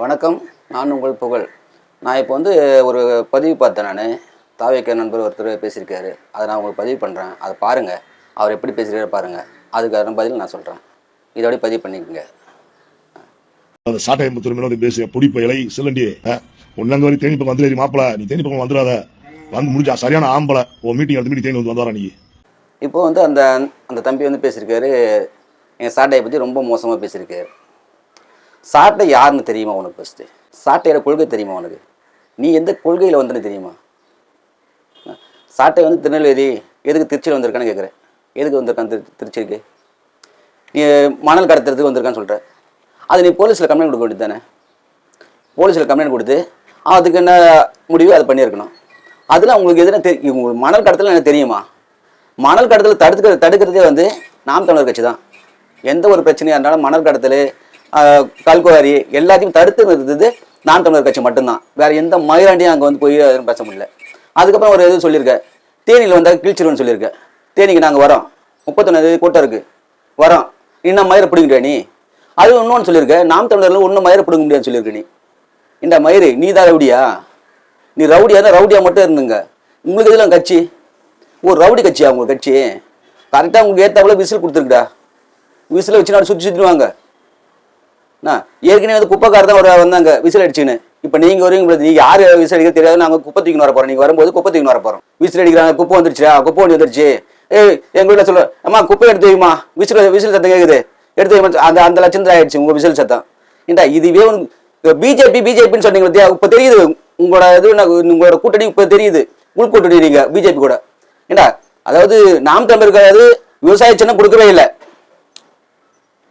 வணக்கம். நான் உங்கள் புகழ். நான் இப்போ வந்து ஒரு பதிவு பார்த்தேன் நான். தாவேக்க நண்பர் ஒருத்தர் பேசியிருக்காரு. அதை நான் உங்களுக்கு பதிவு பண்ணுறேன் அதை பாருங்கள் அவர் எப்படி பேசுகிறாரு பாருங்கள் அதுக்கான பதில் நான் சொல்கிறேன் இதோடய பதிவு பண்ணிக்கோங்க. அந்த சாட்டை முத்துரிமையில வந்து பேசுற பொடி பயலை சிலண்டி உன்னங்க வரை தேனி பக்கம் வந்துடு மாப்பிள. நீ தேனி பக்கம் வந்துடாத. வந்து முடிஞ்சா சரியான ஆம்பளை. உன் மீட்டிங் அடுத்த மீட்டிங் தேனி வந்து வந்தாரா நீ. இப்போ வந்து அந்த அந்த தம்பி வந்து பேசியிருக்காரு. என் சாட்டையை பற்றி ரொம்ப மோசமாக பேசியிருக்காரு. சாட்டை யாருன்னு தெரியுமா உனக்கு ஃபஸ்ட்டு சாட்டையோட கொள்கை தெரியுமா உனக்கு? நீ எந்த கொள்கையில் வந்தேன்னு தெரியுமா? சாட்டை வந்து திருநெல்வேலி எதுக்கு திருச்சியில் வந்திருக்கான்னு கேட்குறேன் எதுக்கு வந்திருக்கான் திரு திருச்சிக்கு? நீ மணல் கடத்துறதுக்கு வந்திருக்கான்னு சொல்கிற அது நீ போலீஸில் கம்ப்ளைண்ட் கொடுக்க வேண்டியது தானே போலீஸில் கம்ப்ளைண்ட் கொடுத்து அதுக்கு என்ன முடிவு? அதை பண்ணியிருக்கணும். அதில் உங்களுக்கு எதுனா தெரி உங்களுக்கு மணல் கடத்தல எனக்கு தெரியுமா? மணல் கடத்தல் தடுக்க தடுக்கிறதே வந்து நாம் தமிழர் கட்சி தான். எந்த ஒரு பிரச்சனையாக இருந்தாலும் மணல் கடத்தல் கல்குவாரி எல்லாத்தையும் தடுத்து நிறுத்தது நாம் தமிழர் கட்சி மட்டும்தான். வேற எந்த மயிலாண்டியும் அங்கே வந்து போய் எதுவும் பேச முடியல. அதுக்கப்புறம் ஒரு இது சொல்லியிருக்கேன் தேனியில் வந்தால் கிழிச்சிருவோன்னு சொல்லியிருக்கேன் தேனிக்கு நாங்கள் வரோம். முப்பத்தொன்னாவது கூட்டம் இருக்குது வரோம். இன்னும் மயிரை பிடிக்கிறியா நீ? அது இன்னொன்று சொல்லியிருக்கேன் நாம் தமிழரில் ஒன்றும் மயிரை பிடுங்க முடியாதுன்னு சொல்லியிருக்க நீ. இந்த மயிறு நீ தான் ரவுடியா? நீ ரவுடியா தான் ரவுடியா மட்டும் இருந்துங்க. உங்களுக்கு இதெல்லாம் கட்சி? ஒரு ரவுடி கட்சியா உங்கள் கட்சி? கரெக்டாக உங்களுக்கு ஏற்றாப்புல விசில் கொடுத்துருக்குடா. விசில் வச்சு நான் சுற்றி சுற்றிடுவாங்க ஏற்கனவே வந்து குப்பைக்கார தான் ஒரு வந்தாங்க விசில் அடிச்சுன்னு இப்போ நீங்கள் வருவீங்க நீங்கள் யார் விசில் அடிக்க தெரியாது நாங்கள் குப்பை தூக்கின்னு வர போகிறோம் நீங்கள் வரும்போது குப்பை தூக்கின்னு வர போகிறோம் விசில் அடிக்கிறாங்க குப்பை வந்துருச்சா குப்பை வண்டி வந்துருச்சு. ஏய் எங்கள் வீட்டில் சொல்ல அம்மா குப்பை எடுத்து வைமா விசில் விசில் சத்தம் கேட்குது எடுத்து வைமா அந்த அந்த லட்சம் ஆயிடுச்சு உங்கள் விசில் சத்தம். ஏண்டா இதுவே பிஜேபி பிஜேபின்னு சொன்னீங்க இப்போ தெரியுது உங்களோட இது என்ன, உங்களோட கூட்டணி இப்போ தெரியுது. உள்கூட்டணி கூட்டணி பிஜேபி கூட. ஏண்டா அதாவது நாம் தமிழருக்கு விவசாய சின்னம் கொடுக்கவே இல்லை.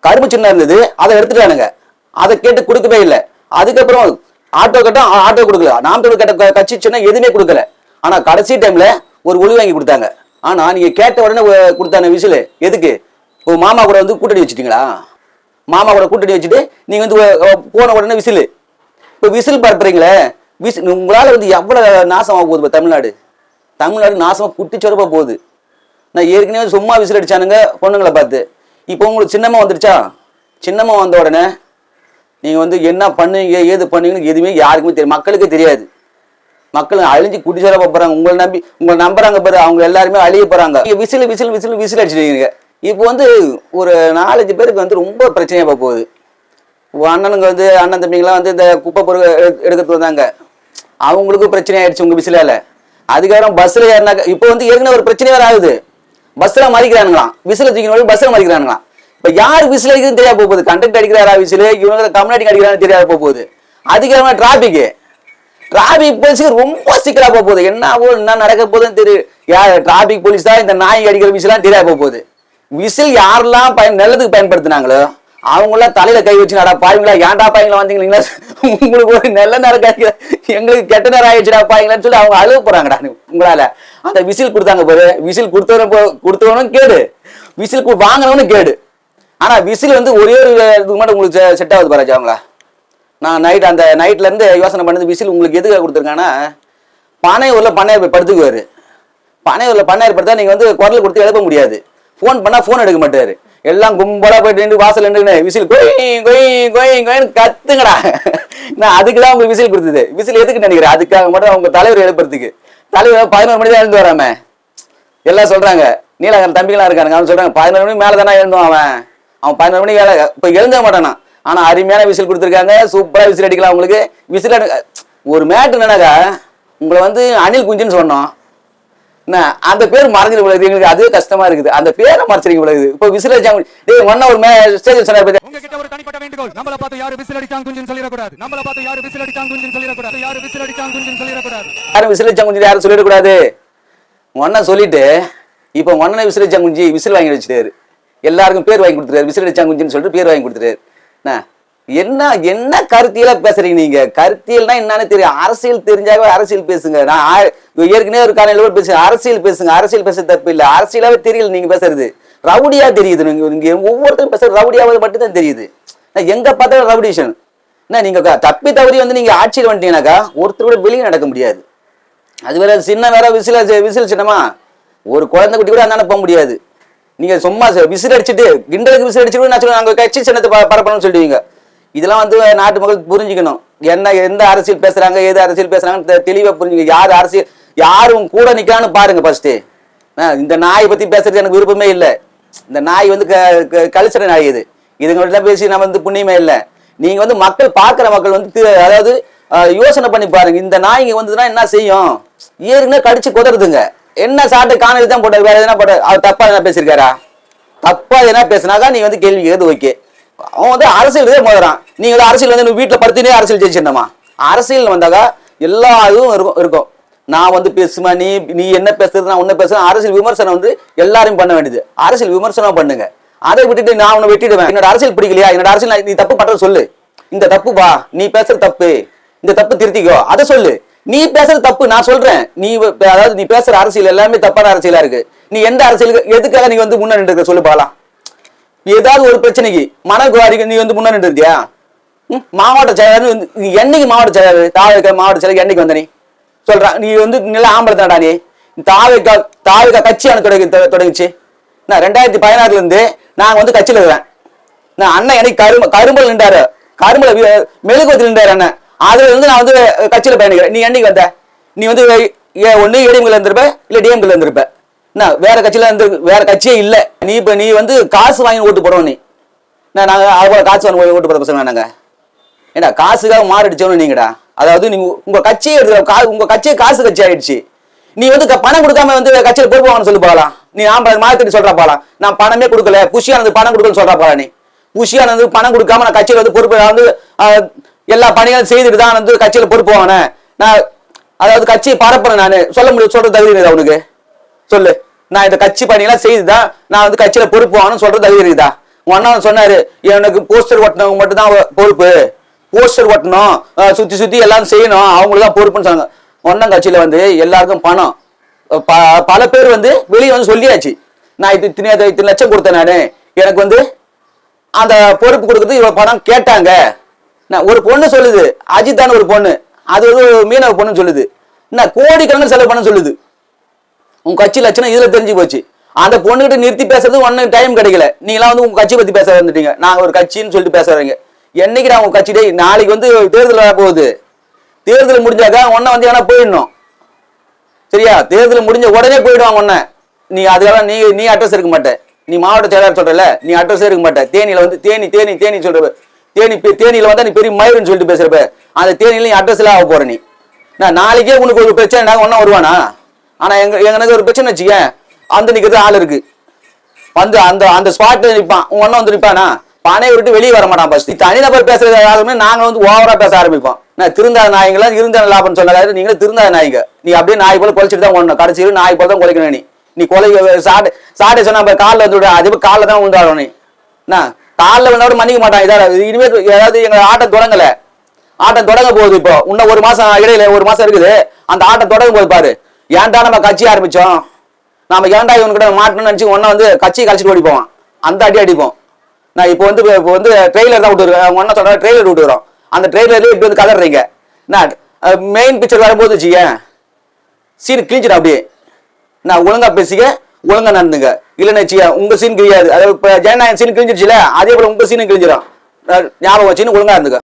கரும்பு சின்னம் இருந்தது. அதை எடுத்துட்டானுங்க. அதை கேட்டு கொடுக்கவே இல்லை. அதுக்கப்புறம் ஆட்டோ கட்டம் ஆட்டோ கொடுக்கல. நாம் தமிழ் கட்ட கட்சி சின்னம் எதுவுமே கொடுக்கல. ஆனால் கடைசி டைம்ல ஒரு ஒளி வாங்கி கொடுத்தாங்க. ஆனால் நீங்கள் கேட்ட உடனே ஒ- கொடுத்தான விசில் எதுக்கு? ஓ மாமா கூட வந்து கூட்டணி வச்சுட்டீங்களா? மாமா கூட கூட்டணி வச்சுட்டு நீங்கள் வந்து போன உடனே விசில். இப்போ விசில் பரப்புறீங்களே. விசில் உங்களால் வந்து எவ்வளோ நாசமாக போகுது இப்போ தமிழ்நாடு? தமிழ்நாடு நாசமாக குட்டிச்சொரப்பா போகுது. நான் ஏற்கனவே சும்மா விசில் அடிச்சானுங்க பொண்ணுங்களை பார்த்து. இப்போ உங்களுக்கு சின்னமா வந்துருச்சா? சின்னமா வந்த உடனே நீங்கள் வந்து என்ன பண்ணுவீங்க ஏது பண்ணுவீங்கன்னு எதுவுமே யாருக்குமே தெரியும் மக்களுக்கே தெரியாது. மக்கள் அழிஞ்சு குடிச்சோர போறாங்க. உங்களை நம்பி உங்களை நம்புறாங்க பாரு. அவங்க எல்லாருமே அழிய போறாங்க. நீங்க விசில் விசில் விசில் விசில் அடிச்சிருக்கீங்க இப்போ வந்து ஒரு நாலஞ்சு பேருக்கு வந்து ரொம்ப பிரச்சனையா போகுது. அண்ணனுங்க வந்து அண்ணன் தம்பிங்களாம் வந்து இந்த குப்பை பொருள் எடுக்கிறது வந்தாங்க. அவங்களுக்கும் பிரச்சனை ஆயிடுச்சு உங்க விசிலால. அதுக்கப்புறம் பஸ்ல ஏறினாக்க இப்போ வந்து ஏற்கனவே ஒரு பிரச்சனை வேற ஆகுது. பஸ்ல மதிக்கிறானுங்களாம். விசில தூக்கி பஸ்ல மதிக்கிறானுங்களாம். இப்ப யார் விசில் அடிக்கிறது தெரியாது போகுது? கண்டக்ட் அடிக்கிறாரா விசில்? இவங்க கம்யூனிட்டி அடிக்கிறான்னு தெரியாது போகுது. அதிகமா டிராபிக் டிராபிக் போலீஸுக்கு ரொம்ப சிக்கலா போக போகுது. என்ன ஆகும் என்ன நடக்க போகுதுன்னு தெரியும் யார் டிராபிக் போலீஸ் தான் இந்த நாய் அடிக்கிற விசிலாம் தெரியாது போக போகுது. விசில் யாரெல்லாம் பயன் நல்லதுக்கு பயன்படுத்தினாங்களோ அவங்களாம் தலையில கை வச்சு நடா ஏன்டா பாய்ங்களா வந்தீங்களா? உங்களுக்கு ஒரு நல்ல நேரம் கிடைக்கல. எங்களுக்கு கெட்ட நேரம் ஆயிடுச்சுடா பாய்ங்களான்னு சொல்லி அவங்க அழுவ போறாங்கடா உங்களால. அந்த விசில் கொடுத்தாங்க பாரு. விசில் கொடுத்தவனும் போ- கொடுத்தவனும் கேடு. விசில் வாங்கினவனும் கேடு. ஆனா விசில் வந்து ஒரே ஒரு இதுக்கு மட்டும் உங்களுக்கு செட் ஆகுது பாராஜா அவங்களா? நான் நைட் அந்த நைட்ல இருந்து யோசனை பண்ணது விசில் உங்களுக்கு எதுக்காக கொடுத்துருக்காங்கன்னா பனையூரில் பண்ணையார் போய் படுத்துக்குவாரு. பனையூரில் பண்ணையார் படுத்தா நீங்கள் வந்து குரல் கொடுத்து எழுப்ப முடியாது. ஃபோன் பண்ணால் ஃபோன் எடுக்க மாட்டாரு. எல்லாம் கும்பலாக போயிட்டு நின்று வாசல் நின்று விசில் கொய் கொய் கொய் கொயின்னு கத்துங்கடா. நான் அதுக்கு தான் உங்களுக்கு விசில் கொடுத்தது. விசில் எதுக்கு நினைக்கிறேன்? அதுக்காக மட்டும் அவங்க தலைவர் எழுப்புறதுக்கு. தலைவர் பதினோரு மணி தான் எழுந்து வராம. எல்லாம் சொல்றாங்க. நீலகன் தம்பிகளாம் இருக்கானுங்க அவன் சொல்றாங்க பதினோரு மணி மேல தானே எழுந்தோம் அவன். அவன் பதினோரு மணி வேலை இப்போ எழுந்த மாட்டானா ஆனா அருமையான விசில் கொடுத்துருக்காங்க. சூப்பரா விசில் அடிக்கலாம் உங்களுக்கு. விசில் ஒரு மேட்டு என்னன்னாக்கா உங்களை வந்து அனில் குஞ்சுன்னு சொன்னோம். அந்த பேர் மறைஞ்சிட விழுது எங்களுக்கு அதுவே கஷ்டமா இருக்குது. அந்த பேரை மறைச்சிருக்க விழுது இப்போ விசில் அடிச்சாங்க டேய் ஒன்னா ஒரு மே ஸ்டேஜ் சொன்னார் பாத்தியா? உங்ககிட்ட ஒரு தனிப்பட்ட வேண்டுகோள். நம்மள பார்த்து யாரு விசில் அடிச்சாங்க குஞ்சுன்னு சொல்லிடக்கூடாது. நம்மள பார்த்து யாரு விசில் அடிச்சாங்க குஞ்சுன்னு சொல்லிடக்கூடாது. யாரு விசில் அடிச்சாங்க குஞ்சுன்னு சொல்லிடக்கூடாது. யாரும் விசில் அடிச்சாங்க குஞ்சு யாரும் சொல்லிடக்கூடாது. ஒன்னா சொல்லிட்டு இப்போ ஒன்னனை விசில் அடிச்சாங்க குஞ்சு விசில் வாங்கி வச்சுட்டாரு. எல்லாருக்கும் பேர் வாங்கி கொடுத்துட்டாரு. விசில் அடிச்சாங்க குஞ்சுன்னு சொல்லிட்டு பேர் வாங்கி கொடுத்துட்டாரு. என்ன? என்ன என்ன கருத்தியலா பேசுறீங்க நீங்க? கருத்தியல்னா என்னன்னு தெரியும். அரசியல் தெரிஞ்சாவே அரசியல் பேசுங்க. நான் ஏற்கனவே ஒரு காலையில பேசுங்க அரசியல் பேசுங்க. அரசியல் பேச தப்பு இல்லை. அரசியலாவே தெரியல நீங்க பேசுறது. ரவுடியா தெரியுது. நீங்க நீங்க ஒவ்வொருத்தரும் பேசுறது ரவுடியாவது மட்டும்தான் தெரியுது. எங்க பார்த்தாலும் ரவுடிஷன். என்ன நீங்க தப்பி தவறி வந்து நீங்க ஆட்சியில் வந்துட்டீங்கன்னாக்கா ஒருத்தர் கூட வெளியே நடக்க முடியாது. அது வேற சின்ன வேற விசில் விசில் சின்னமா. ஒரு குழந்தை குட்டி கூட அந்தாண்ட போக முடியாது. நீங்க சும்மா விசில் அடிச்சுட்டு கிண்டலுக்கு விசில் அடிச்சுட்டு நான் சொல்லுவேன் நாங்கள் கட்சி சின்னத்தை பரப்பணும்னு சொல்லுவீங்க. இதெல்லாம் வந்து நாட்டு மக்கள் புரிஞ்சுக்கணும். என்ன எந்த அரசியல் பேசுறாங்க ஏது அரசியல் பேசுறாங்கன்னு தெ- தெளிவா புரிஞ்சுக்க யார் அரசியல் யாரும் கூட நிக்கிறான்னு பாருங்க ஃபர்ஸ்ட் இந்த நாய் பத்தி பேசுறது எனக்கு விருப்பமே இல்லை. இந்த நாய் வந்து க- க- கல்ச்சர நாய் இது. இதுங்கள்ட்ட பேசி நம்ம வந்து புண்ணியமே இல்லை. நீங்க வந்து மக்கள் பார்க்குற மக்கள் வந்து அதாவது யோசனை பண்ணி பாருங்க. இந்த நாய்ங்க வந்ததுன்னா என்ன செய்யும்? ஏற்கனவே கடிச்சு கொதறதுங்க. என்ன சாப்பிட்டு காணொலி தான் போட்டாரு வேற எதனா போட்டாரு? அவர் தப்பா எதனா பேசியிருக்காரா தப்பா எதனா பேசினாக்கா நீ வந்து கேள்வி கேட்கறது ஓகே அவன் வந்து அரசியல் தான் மோதுறான் நீங்க வந்து அரசியல் வந்து நீ படுத்தினே அரசியல் ஜெயிச்சிருந்தமா அரசியல் வந்தாக்கா எல்லா இதுவும் இருக்கும் இருக்கும். நான் வந்து பேசுமா நீ நீ என்ன பேசுறது நான் உன்ன பேசுறேன் அரசியல் விமர்சனம் வந்து எல்லாரும் பண்ண வேண்டியது. அரசியல் விமர்சனம் பண்ணுங்க. அதை விட்டுட்டு நான் உன்னை வெட்டிடுவேன். என்னோட அரசியல் பிடிக்கலையா? என்னோட அரசியல் நீ தப்பு பண்றது சொல்லு. இந்த தப்பு வா. நீ பேசுற தப்பு. இந்த தப்பு திருத்திக்கோ. அதை சொல்லு. நீ பேசுற தப்பு. நான் சொல்றேன். நீ அதாவது நீ பேசுற அரசியல் எல்லாமே தப்பான அரசியலா இருக்கு. நீ எந்த அரசியலுக்கு எதுக்காக நீ வந்து முன்னாடி இருக்க? சொல்லு நீ ஏதாவது ஒரு பிரச்சனைக்கு மணல் நீ வந்து முன்னாடி இருந்தியா ம், மாவட்ட செயலர் வந்து நீ என்னைக்கு மாவட்ட செயலர் தாவக மாவட்ட செயலர் என்னைக்கு வந்த நீ? சொல்றான் நீ வந்து நில ஆம்பளை தானடா நீ. தாவக தாவக கட்சி எனக்கு தொடங்கி தொடங்கிச்சு. நான் ரெண்டாயிரத்தி பதினாறுல இருந்து நான் வந்து கட்சியில இருக்கிறேன் நான் அண்ணன் எனக்கு கரும்பு கரும்பல் நின்றாரு. கரும்புல மெழுகுவத்தில் நின்றாரு அண்ணன். அதுல இருந்து நான் வந்து கட்சியில பயணிக்கிறேன். நீ என்னைக்கு வந்த? நீ வந்து ஏ ஒண்ணு ஏடிஎம்ல இருந்திருப்ப இல்ல டிஎம்ல இருந்திருப்பேன் என்ன வேற கட்சியில இருந்து வேற கட்சியே இல்ல. நீ இப்ப நீ வந்து காசு வாங்கி ஓட்டு போடுவோம் நீ. என்ன நாங்க அவ்வளவு காசு வாங்கி ஓட்டு போட பசங்க நாங்க? ஏன்னா காசுக்காக மாரடிச்சவனு நீங்கடா. அதாவது நீங்க உங்க கட்சியே எடுத்து கா உங்க கட்சியே காசு கட்சி ஆயிடுச்சு. நீ வந்து க- பணம் கொடுக்காம வந்து கட்சியில் பொறுப்பு வாங்கன்னு சொல்லி போகலாம் நீ ஆம்பளை மாத்திட்டு சொல்கிறா போகலாம் நான் பணமே கொடுக்கல புஷியானது பணம் கொடுக்கலன்னு சொல்கிறா போகலாம் நீ. புஷியானது பணம் கொடுக்காம நான் கட்சியில் வந்து பொறுப்பு வந்து எல்லா பணிகளும் செய்துட்டு தான் வந்து கட்சியில் பொறுப்பு வாங்கினேன். நான் அதாவது கட்சியை பரப்புறேன் நான். சொல்ல முடியும் சொல்ற தகுதி அவனுக்கு சொல்லு. நான் இந்த கட்சி பணியெல்லாம் செய்துதான் நான் வந்து கட்சியில பொறுப்பு வாங்கணும்னு சொல்றது தகுதி இருக்குதா? உங்க சொன்னாரு எனக்கு போஸ்டர் ஒட்டினவங்க மட்டும் தான் பொறுப்பு. போஸ்டர் ஒட்டணும் சுத்தி சுத்தி எல்லாம் செய்யணும் அவங்களுக்கு தான் பொறுப்புன்னு சொன்னாங்க. ஒன்றாம் கட்சியில வந்து எல்லாருக்கும் பணம். ப- பல பேர் வந்து வெளியே வந்து சொல்லியாச்சு. நான் இது இத்தனை இத்தனை லட்சம் கொடுத்தேன் நானு. எனக்கு வந்து அந்த பொறுப்பு கொடுக்கறது இவ்வளவு பணம் கேட்டாங்க. நான் ஒரு பொண்ணு சொல்லுது அஜித்தான ஒரு பொண்ணு. அது ஒரு மீனவ பொண்ணு சொல்லுது. என்ன கோடிக்கணக்கு செலவு பண்ண சொல்லுது. உங்க கட்சி லட்சணம் இதுல தெரிஞ்சு போச்சு. அந்த பொண்ணுகிட்ட நிறுத்தி பேசுறது ஒன்னு டைம் கிடைக்கல. நீங்களாம் வந்து உங்க கட்சி பத்தி பேச வந்துட்டீங்க. நாங்க ஒரு கட்சின்னு சொல்லிட்டு பேசுறீங்க என்னைக்கு நான் உங்க கட்சி டே நாளைக்கு வந்து தேர்தல் வர போகுது. தேர்தல் முடிஞ்சாக்கா உன்ன வந்து ஏன்னா போயிடணும். சரியா? தேர்தல் முடிஞ்ச உடனே போயிடுவாங்க உன்ன. நீ அதுக்கெல்லாம் நீ நீ அட்ரஸ் இருக்க மாட்டேன் நீ மாவட்ட செயலாளர் சொல்றல நீ அட்ரஸ் இருக்க மாட்டேன் தேனியில வந்து தேனி தேனி தேனி சொல்ற தேனி தேனியில வந்தா நீ பெரிய மயிருன்னு சொல்லிட்டு பேசுறப்ப அந்த தேனியில நீ அட்ரஸ்ல ஆக போற நீ. நான் நாளைக்கே உனக்கு ஒரு பிரச்சனை ஒன்னும் வருவானா? ஆனால் எங்க எனக்கு ஒரு பிரச்சனை வச்சுக்க அந்த நிற்கிறது ஆள் இருக்கு. வந்து அந்த அந்த ஸ்பாட்ல நிற்பான் உன் ஒன்றும் வந்து நிற்பானா பானையை விட்டு வெளியே வர மாட்டான் ஃபர்ஸ்ட் தனிநபர் பேசுறது யாருமே நாங்கள் வந்து ஓவராக பேச ஆரம்பிப்போம். நான் திருந்தாத நாய்ங்களா இருந்த லாபம் சொன்னாங்க நீங்களும் திருந்தாத நாய்ங்க. நீ அப்படியே நாய் போல குலைச்சிட்டு தான் ஓடணும். கடைசியில் நாய் போல தான் குலைக்கணும் நீ. நீ கொலை சாட்டை சாட்டை சொன்னா அப்ப காலில் வந்து விடு. அதே காலில் தான் விழுந்தாடும் நீ. என்ன காலில் விழுந்தா கூட மன்னிக்க மாட்டான். இதா இனிமே ஏதாவது எங்கள் ஆட்டம் தொடங்கலை. ஆட்டம் தொடங்க போகுது இப்போ. இன்னும் ஒரு மாதம் இடையில ஒரு மாதம் இருக்குது. அந்த ஆட்டம் தொடங்க போது பாரு. ஏன்டா நம்ம கட்சி ஆரம்பிச்சோம்? நாம ஏன்டா இவன்கிட்ட மாட்டணும்னு நினைச்சு ஒன்ன வந்து கட்சியை கழிச்சிட்டு ஓடி போவான் அந்த அடி அடிப்போம். நான் இப்போ வந்து இப்போ வந்து ட்ரெய்லர் தான் விட்டுருக்கேன் ஒன்றா சொல்ற ட்ரெய்லர் விட்டுக்கிறோம் அந்த ட்ரெய்லர்ல இப்படி வந்து கதறீங்க. நான் மெயின் பிக்சர் வரும்போது வச்சுக்கேன் சீன் கிழிஞ்சிடும் அப்படியே. நான் ஒழுங்கா பேசிக்க ஒழுங்கா நடந்துங்க. இல்லைன்னு வச்சுக்க உங்க சீன் கிழியாது. அதாவது இப்போ ஜனநாயகம் சீன் கிழிஞ்சிருச்சுல அதே போல உங்க சீனும் கிழிஞ்சிடும் ஞாபகம் வச்சுன்னு ஒழுங்கா இருந்துங்க